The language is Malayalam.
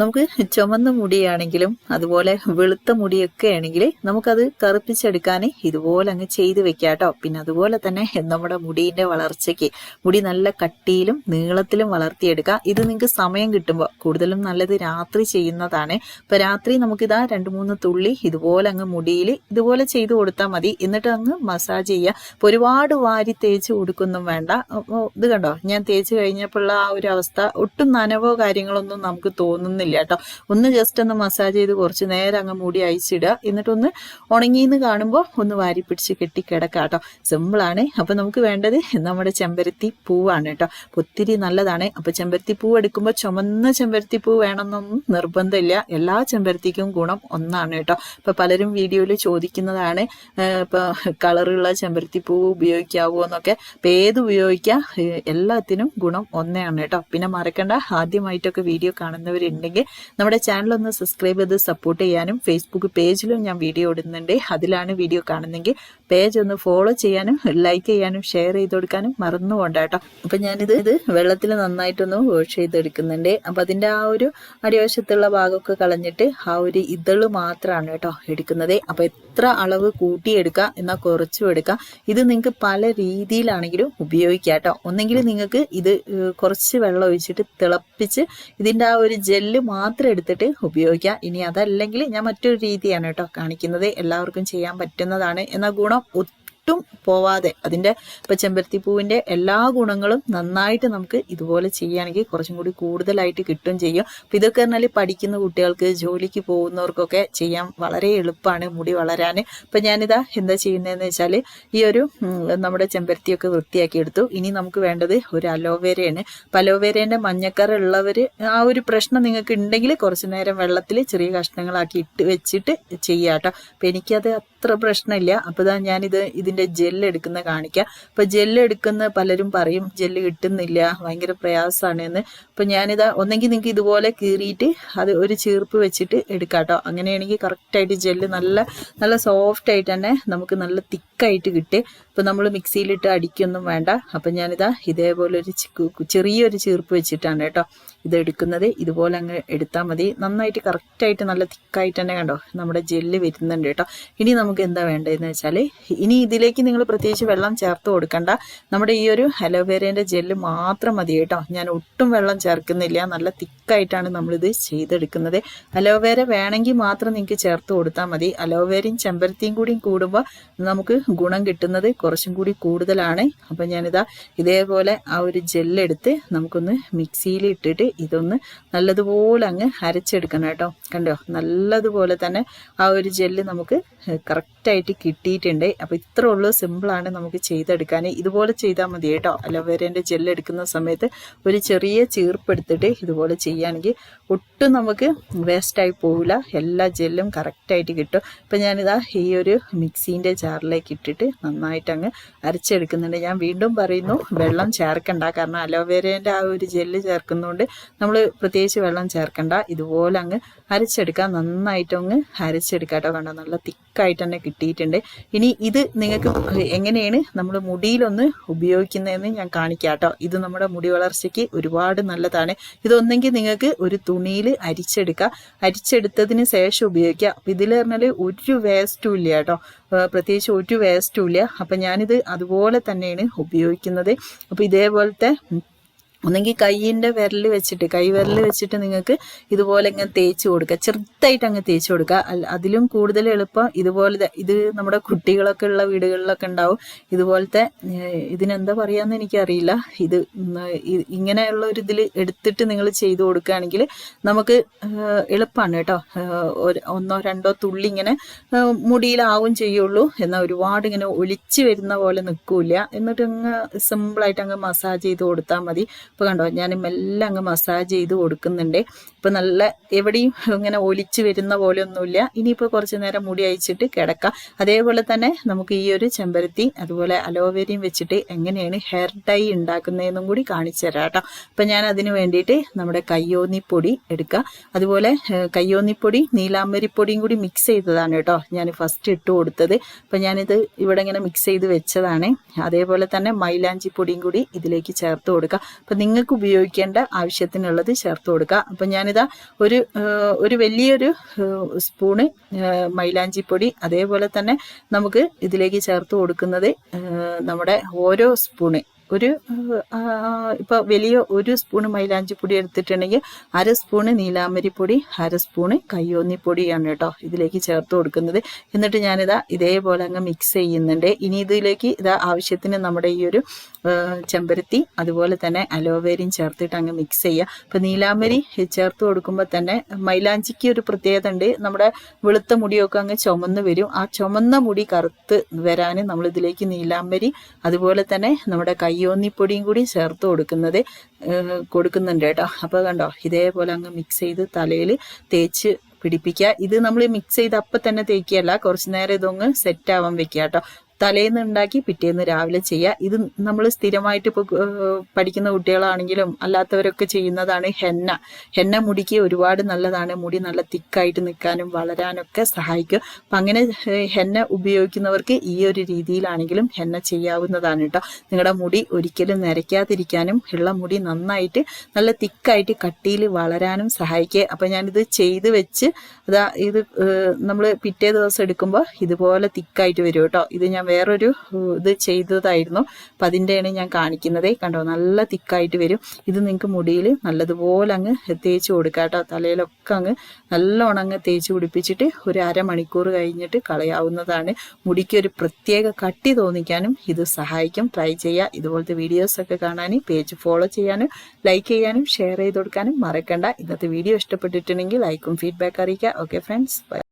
നമുക്ക് ചുമന്ന മുടിയാണെങ്കിലും അതുപോലെ വെളുത്ത മുടിയൊക്കെ ആണെങ്കിൽ നമുക്കത് കറുപ്പിച്ചെടുക്കാൻ ഇതുപോലെ അങ്ങ് ചെയ്ത് വെക്കാട്ടോ. കേട്ടോ പിന്നെ അതുപോലെ തന്നെ നമ്മുടെ മുടീന്റെ വളർച്ചയ്ക്ക് മുടി നല്ല കട്ടിയിലും നീളത്തിലും വളർത്തിയെടുക്കാം. ഇത് നിങ്ങൾക്ക് സമയം കിട്ടുമ്പോൾ കൂടുതലും നല്ലത് രാത്രി ചെയ്യുന്നതാണ്. ഇപ്പൊ രാത്രി നമുക്കിതാ രണ്ട് മൂന്ന് തുള്ളി ഇതുപോലെ അങ്ങ് മുടിയിൽ ഇതുപോലെ ചെയ്ത് കൊടുത്താൽ മതി. എന്നിട്ട് അങ്ങ് മസാജ് ചെയ്യുക ഇപ്പൊ ഒരുപാട് വാരി തേച്ച് കൊടുക്കൊന്നും വേണ്ട. ഇത് കണ്ടോ? ഞാൻ തേച്ച് കഴിഞ്ഞപ്പോഴുള്ള ആ ഒരു അവസ്ഥ. ഒട്ടും നനവോ കാര്യങ്ങളൊന്നും നമുക്ക് തോന്നുന്നില്ല. കേട്ടോ. ഒന്ന് ജസ്റ്റ് ഒന്ന് മസാജ് ചെയ്ത് കുറച്ച് നേരം അങ്ങ് മൂടി അയച്ചിടുക എന്നിട്ടൊന്ന് ഉണങ്ങിയെന്ന് കാണുമ്പോൾ ഒന്ന് വാരി പിടിച്ച് കെട്ടി. കിടക്കാം കേട്ടോ സിമ്പിളാണ് അപ്പോൾ നമുക്ക് വേണ്ടത് നമ്മുടെ ചെമ്പരത്തി പൂവാണ് കേട്ടോ. ഒത്തിരി നല്ലതാണ്. അപ്പോൾ ചെമ്പരത്തി പൂവ് എടുക്കുമ്പോൾ ചുമന്ന ചെമ്പരത്തി പൂവ് വേണമെന്നൊന്നും നിർബന്ധമില്ല. എല്ലാ ചെമ്പരത്തിക്കും ഗുണം ഒന്നാണ് കേട്ടോ. ഇപ്പം പലരും വീഡിയോയിൽ ചോദിക്കുന്നതാണ് ഇപ്പോൾ ഇപ്പൊ കളറുള്ള ചെമ്പരത്തി പൂവ് ഉപയോഗിക്കാവോ എന്നൊക്കെ. അപ്പോൾ ഏത് ഉപയോഗിക്കാം? എല്ലാത്തിനും ഗുണം ഒന്നേയാണ് കേട്ടോ. പിന്നെ മറക്കണ്ട. ആദ്യമായിട്ടൊക്കെ വീഡിയോ കാണുന്നവരുണ്ടെങ്കിൽ നമ്മുടെ ചാനൽ ഒന്ന് സബ്സ്ക്രൈബ് ചെയ്ത് സപ്പോർട്ട് ചെയ്യാനും ഫേസ്ബുക്ക് പേജിലും ഞാൻ വീഡിയോ ഇടുന്നുണ്ട്. അതിലാണ് വീഡിയോ കാണുന്നെങ്കിൽ പേജ് ഒന്ന് ഫോളോ ചെയ്യാനും ലൈക്ക് ചെയ്യാനും ഷെയർ ചെയ്ത് കൊടുക്കാനും മറന്നു പോണ്ട കേട്ടോ. അപ്പൊ ഞാനിത് ഇത് വെള്ളത്തിൽ നന്നായിട്ടൊന്ന് വാഷ് ചെയ്തെടുക്കുന്നുണ്ട്. അപ്പൊ അതിന്റെ ആ ഒരു അടിവശത്തുള്ള ഭാഗമൊക്കെ കളഞ്ഞിട്ട് ആ ഒരു ഇതൾ മാത്രമാണ് കേട്ടോ എടുക്കുന്നത്. അപ്പൊ എത്ര അളവ് കൂട്ടിയെടുക്കുക എന്നാൽ കുറച്ചും എടുക്കുക ഇത് നിങ്ങൾക്ക് പല രീതിയിലാണെങ്കിലും ഉപയോഗിക്കാം കേട്ടോ. ഒന്നെങ്കിൽ നിങ്ങൾക്ക് ഇത് കുറച്ച് വെള്ളം ഒഴിച്ചിട്ട് തിളപ്പിച്ച് ഇതിന്റെ ആ ഒരു ജെല്ല് മാത്രം എടുത്തിട്ട് ഉപയോഗിക്കാം. ഇനി അതല്ലെങ്കിൽ ഞാൻ മറ്റൊരു രീതിയാണ് കേട്ടോ കാണിക്കുന്നത്. എല്ലാവർക്കും ചെയ്യാൻ പറ്റുന്നതാണ്. എന്നാൽ ഗുണം ഒട്ടും പോവാതെ അതിന്റെ ഇപ്പം ചെമ്പരത്തി പൂവിന്റെ എല്ലാ ഗുണങ്ങളും നന്നായിട്ട് നമുക്ക് ഇതുപോലെ ചെയ്യുകയാണെങ്കിൽ കുറച്ചും കൂടി കൂടുതലായിട്ട് കിട്ടും ചെയ്യും. അപ്പം ഇതൊക്കെ പറഞ്ഞാൽ പഠിക്കുന്ന കുട്ടികൾക്ക് ജോലിക്ക് പോകുന്നവർക്കൊക്കെ ചെയ്യാൻ വളരെ എളുപ്പമാണ് മുടി വളരാൻ അപ്പം ഞാനിതാ എന്താ ചെയ്യുന്നതെന്ന് വെച്ചാൽ ഈ ഒരു നമ്മുടെ ചെമ്പരത്തിയൊക്കെ വൃത്തിയാക്കി എടുത്തു ഇനി നമുക്ക് വേണ്ടത് ഒരു അലോവേരയാണ് അപ്പം അലോവേരേന്റെ മഞ്ഞക്കറ ഉള്ളവർ ആ ഒരു പ്രശ്നം നിങ്ങൾക്ക് ഉണ്ടെങ്കിൽ കുറച്ച് നേരം വെള്ളത്തിൽ ചെറിയ കഷ്ണങ്ങളാക്കി ഇട്ട് വെച്ചിട്ട് ചെയ്യാം കേട്ടോ അപ്പം എനിക്കത് അത്ര പ്രശ്നമില്ല. അപ്പോൾ ഞാനിത് ഇതിന്റെ ജെല്ല് എടുക്കുന്ന കാണിക്കാം. അപ്പൊ ജെല്ല് എടുക്കുന്ന പലരും പറയും ജെല്ല് കിട്ടുന്നില്ല ഭയങ്കര പ്രയാസമാണ് എന്ന് അപ്പൊ ഞാനിതാ ഒന്നെങ്കിൽ നിങ്ങൾക്ക് ഇതുപോലെ കീറിയിട്ട് അത് ഒരു ചീർപ്പ് വെച്ചിട്ട് എടുക്കാട്ടോ. അങ്ങനെയാണെങ്കിൽ കറക്റ്റ് ആയിട്ട് ജെല്ല് നല്ല നല്ല സോഫ്റ്റ് ആയിട്ട് തന്നെ നമുക്ക് നല്ല തിക്കായിട്ട് കിട്ടി. അപ്പൊ നമ്മൾ മിക്സിയിലിട്ട് അടിക്കൊന്നും വേണ്ട. അപ്പൊ ഞാനിതാ ഇതേപോലെ ഒരു ചെറിയൊരു ചീർപ്പ് വെച്ചിട്ടാണ് കേട്ടോ. ഇത് എടുക്കുന്നത് ഇതുപോലെ അങ്ങ് എടുത്താൽ മതി. നന്നായിട്ട് കറക്റ്റായിട്ട് നല്ല തിക്കായിട്ട് തന്നെ കണ്ടോ? നമ്മുടെ ജെല്ല് വരുന്നുണ്ട് കേട്ടോ. ഇനി നമുക്ക് എന്താ വേണ്ടതെന്ന് വെച്ചാൽ ഇനി ഇതിലേക്ക് നിങ്ങൾ പ്രത്യേകിച്ച് വെള്ളം ചേർത്ത് കൊടുക്കണ്ട. നമ്മുടെ ഈ ഒരു അലോവേരേന്റെ ജെല്ല് മാത്രം മതി കേട്ടോ. ഞാൻ ഒട്ടും വെള്ളം ചേർക്കുന്നില്ല. നല്ല തിക്കായിട്ടാണ് നമ്മളിത് ചെയ്തെടുക്കുന്നത്. അലോവേര വേണമെങ്കിൽ മാത്രം നിങ്ങൾക്ക് ചേർത്ത് കൊടുത്താൽ മതി. അലോവേരയും ചെമ്പരത്തിയും കൂടിയും കൂടുമ്പോൾ നമുക്ക് ഗുണം കിട്ടുന്നത് കുറച്ചും കൂടി കൂടുതലാണ്. അപ്പം ഞാനിതാ ഇതേപോലെ ആ ഒരു ജെല്ലെടുത്ത് നമുക്കൊന്ന് മിക്സിയിൽ ഇട്ടിട്ട് ഇതൊന്ന് നല്ലതുപോലെ അങ്ങ് അരച്ചെടുക്കണം കേട്ടോ. കണ്ടോ? നല്ലതുപോലെ തന്നെ ആ ഒരു ജെല്ല് നമുക്ക് കറക്റ്റായിട്ട് കിട്ടിയിട്ടുണ്ട്. അപ്പോൾ ഇത്ര ഉള്ളൂ സിമ്പിളാണ് നമുക്ക് ചെയ്തെടുക്കാൻ. ഇതുപോലെ ചെയ്താൽ മതി കേട്ടോ. അലോവേരേന്റെ ജെല്ല് എടുക്കുന്ന സമയത്ത് ഒരു ചെറിയ ചീർപ്പെടുത്തിട്ട് ഇതുപോലെ ചെയ്യുകയാണെങ്കിൽ ഒട്ടും നമുക്ക് വേസ്റ്റായി പോവില്ല. എല്ലാ ജെല്ലും കറക്റ്റായിട്ട് കിട്ടും. ഇപ്പം ഞാനിതാ ഈ ഒരു മിക്സീന്റെ ജാറിലേക്ക് ഇട്ടിട്ട് നന്നായിട്ട് അങ്ങ് അരച്ചെടുക്കുന്നുണ്ട്. ഞാൻ വീണ്ടും പറയുന്നു വെള്ളം ചേർക്കണ്ട. കാരണം അലോവേരേന്റെ ആ ഒരു ജെല്ല് ചേർക്കുന്നതുകൊണ്ട് നമ്മൾ പ്രത്യേകിച്ച് വെള്ളം ചേർക്കണ്ട. ഇതുപോലെ അങ്ങ് അരച്ചെടുക്കുക നന്നായിട്ട് അങ്ങ് അരച്ചെടുക്കുക കേട്ടോ. കണ്ടോ? നല്ല തിക്കായിട്ട് തന്നെ കിട്ടിയിട്ടുണ്ട്. ഇനി ഇത് നിങ്ങൾക്ക് എങ്ങനെയാണ് നമ്മൾ മുടിയിലൊന്ന് ഉപയോഗിക്കുന്നതെന്ന് ഞാൻ കാണിക്കാം കേട്ടോ. ഇത് നമ്മുടെ മുടി വളർച്ചയ്ക്ക് ഒരുപാട് നല്ലതാണ്. ഇതൊന്നെങ്കിൽ നിങ്ങൾക്ക് ഒരു തുണിയിൽ അരിച്ചെടുക്കുക അരിച്ചെടുത്തതിന് ശേഷം ഉപയോഗിക്കുക അപ്പം ഇതിൽ പറഞ്ഞാൽ ഒരു വേസ്റ്റും ഇല്ല കേട്ടോ. പ്രത്യേകിച്ച് ഒരു വേസ്റ്റും ഇല്ല. അപ്പം ഞാനിത് അതുപോലെ തന്നെയാണ് ഉപയോഗിക്കുന്നത്. അപ്പോൾ ഇതേപോലത്തെ ഒന്നെങ്കിൽ കൈയിന്റെ വിരൽ വെച്ചിട്ട് കൈ വിരൽ വെച്ചിട്ട് നിങ്ങൾക്ക് ഇതുപോലെ ഇങ്ങനെ തേച്ച് കൊടുക്കുക. ചെറുതായിട്ട് അങ്ങ് തേച്ച് കൊടുക്കുക. അതിലും കൂടുതൽ എളുപ്പം ഇതുപോലെ ഇത് നമ്മുടെ കുട്ടികളൊക്കെ ഉള്ള വീടുകളിലൊക്കെ ഉണ്ടാവും. ഇതുപോലത്തെ ഇതിനെന്താ പറയാന്ന് എനിക്കറിയില്ല. ഇത് ഇങ്ങനെയുള്ള ഒരു ഇതിൽ എടുത്തിട്ട് നിങ്ങൾ ചെയ്തു കൊടുക്കുകയാണെങ്കിൽ നമുക്ക് എളുപ്പമാണ് കേട്ടോ. ഒന്നോ രണ്ടോ തുള്ളി ഇങ്ങനെ മുടിയിലാവും ചെയ്യുള്ളൂ. എന്നാൽ ഒരുപാട് ഇങ്ങനെ ഒളിച്ചു വരുന്ന പോലെ നിൽക്കൂല എന്നിട്ട് അങ്ങ് സിമ്പിളായിട്ട് അങ്ങ് മസാജ് ചെയ്ത് കൊടുത്താൽ മതി. ഇപ്പോൾ കണ്ടോ ഞാൻ എല്ലാം അങ്ങ് മസാജ് ചെയ്ത് കൊടുക്കുന്നുണ്ട്. ഇപ്പം നല്ല എവിടെയും ഇങ്ങനെ ഒലിച്ച് വരുന്ന പോലെ ഒന്നുമില്ല ഇനിയിപ്പോൾ കുറച്ച് നേരം മുടി അയച്ചിട്ട് കിടക്കാം. അതേപോലെ തന്നെ നമുക്ക് ഈ ഒരു ചെമ്പരത്തി അതുപോലെ അലോവേരയും വെച്ചിട്ട് എങ്ങനെയാണ് ഹെയർ ഡൈ ഉണ്ടാക്കുന്നതെന്നും കൂടി കാണിച്ചു തരാം കേട്ടോ. അപ്പം ഞാൻ അതിന് വേണ്ടിയിട്ട് നമ്മുടെ കയ്യോന്നിപ്പൊടി എടുക്കുക അതുപോലെ കയ്യോന്നിപ്പൊടി കയ്യോന്നിപ്പൊടി നീലാമ്പരിപ്പൊടിയും കൂടി മിക്സ് ചെയ്തതാണ് കേട്ടോ. ഞാൻ ഫസ്റ്റ് ഇട്ട് കൊടുത്തത്. അപ്പം ഞാനിത് ഇവിടെ ഇങ്ങനെ മിക്സ് ചെയ്ത് വെച്ചതാണ്. അതേപോലെ തന്നെ മൈലാഞ്ചി പൊടിയും കൂടി ഇതിലേക്ക് ചേർത്ത് കൊടുക്കുക അപ്പം നിങ്ങൾക്ക് ഉപയോഗിക്കേണ്ട ആവശ്യത്തിനുള്ളത് ചേർത്ത് കൊടുക്കുക. അപ്പം ഞാനിതാ ഒരു ഒരു വലിയൊരു സ്പൂണ് മൈലാഞ്ചിപ്പൊടി അതേപോലെ തന്നെ നമുക്ക് ഇതിലേക്ക് ചേർത്ത് കൊടുക്കുന്നത് നമ്മുടെ ഓരോ സ്പൂണ്. ഒരു ഇപ്പോൾ വലിയ ഒരു സ്പൂണ് മൈലാഞ്ചിപ്പൊടി എടുത്തിട്ടുണ്ടെങ്കിൽ അര സ്പൂണ് നീലാമ്പരിപ്പൊടി അര സ്പൂണ് കയ്യോന്നിപ്പൊടിയാണ് കേട്ടോ ഇതിലേക്ക് ചേർത്ത് കൊടുക്കുന്നത്. എന്നിട്ട് ഞാനിതാ ഇതേപോലെ അങ്ങ് മിക്സ് ചെയ്യുന്നുണ്ട്. ഇനി ഇതിലേക്ക് ഇതാ ആവശ്യത്തിന് നമ്മുടെ ഈ ഒരു ചെമ്പരത്തി അതുപോലെ തന്നെ അലോവേരയും ചേർത്തിട്ട് അങ്ങ് മിക്സ് ചെയ്യുക. അപ്പോൾ നീലാമരി ചേർത്ത് കൊടുക്കുമ്പോൾ തന്നെ മൈലാഞ്ചിക്ക് ഒരു പ്രത്യേകത ഉണ്ട്. നമ്മുടെ വെളുത്ത മുടിയൊക്കെ അങ്ങ് ചുമന്ന് വരും. ആ ചുമന്ന മുടി കറുത്ത് വരാൻ നമ്മൾ ഇതിലേക്ക് നീലാമ്പരി അതുപോലെ തന്നെ നമ്മുടെ കയ്യോന്നിപ്പൊടിയും കൂടി ചേർത്ത് കൊടുക്കുന്നത് കൊടുക്കുന്നുണ്ട് കേട്ടോ. അപ്പോൾ കണ്ടോ ഇതേപോലെ അങ്ങ് മിക്സ് ചെയ്ത് തലയിൽ തേച്ച് പിടിപ്പിക്കുക. ഇത് നമ്മൾ മിക്സ് ചെയ്ത് അപ്പം തന്നെ തേക്കുകയല്ല കുറച്ച് നേരം ഇതൊന്ന് സെറ്റ് ആവാൻ വെക്കുക കേട്ടോ. തലേന്ന് ഉണ്ടാക്കി പിറ്റേന്ന് രാവിലെ ചെയ്യുക ഇത് നമ്മൾ സ്ഥിരമായിട്ട് ഇപ്പോൾ പഠിക്കുന്ന കുട്ടികളാണെങ്കിലും അല്ലാത്തവരൊക്കെ ചെയ്യുന്നതാണ് ഹെന്ന. ഹെന്ന മുടിക്ക് ഒരുപാട് നല്ലതാണ്. മുടി നല്ല തിക്കായിട്ട് നിൽക്കാനും വളരാനൊക്കെ സഹായിക്കും. അപ്പം അങ്ങനെ ഹെന്ന ഉപയോഗിക്കുന്നവർക്ക് ഈ ഒരു രീതിയിലാണെങ്കിലും ഹെന്ന ചെയ്യാവുന്നതാണ് കേട്ടോ. നിങ്ങളുടെ മുടി ഒരിക്കലും നരയ്ക്കാതിരിക്കാനും ഉള്ള മുടി നന്നായിട്ട് നല്ല തിക്കായിട്ട് കട്ടിയിൽ വളരാനും സഹായിക്കുക അപ്പം ഞാനിത് ചെയ്ത് വെച്ച് അതാ ഇത് നമ്മൾ പിറ്റേ ദിവസം എടുക്കുമ്പോൾ ഇതുപോലെ തിക്കായിട്ട് വരും കേട്ടോ. ഇത് ഞാൻ വേറൊരു ഇത് ചെയ്തതായിരുന്നു. അപ്പം അതിന്റെയാണ് ഞാൻ കാണിക്കുന്നത്. കണ്ടോ? നല്ല തിക്കായിട്ട് വരും. ഇത് നിങ്ങൾക്ക് മുടിയിൽ നല്ലതുപോലെ അങ്ങ് തേച്ച് കൊടുക്കുക കേട്ടോ. തലയിലൊക്കെ അങ്ങ് നല്ലോണം അങ്ങ് തേച്ച് പിടിപ്പിച്ചിട്ട് ഒരു അരമണിക്കൂർ കഴിഞ്ഞിട്ട് കളയാവുന്നതാണ്. മുടിക്ക് ഒരു പ്രത്യേക കട്ടി തോന്നിക്കാനും ഇത് സഹായിക്കും. ട്രൈ ചെയ്യുക. ഇതുപോലത്തെ വീഡിയോസൊക്കെ കാണാനും പേജ് ഫോളോ ചെയ്യാനും ലൈക്ക് ചെയ്യാനും ഷെയർ ചെയ്ത് കൊടുക്കാനും മറക്കണ്ട. ഇന്നത്തെ വീഡിയോ ഇഷ്ടപ്പെട്ടിട്ടുണ്ടെങ്കിൽ ലൈക്കും ഫീഡ്ബാക്ക് അറിയിക്കുക. Okay friends.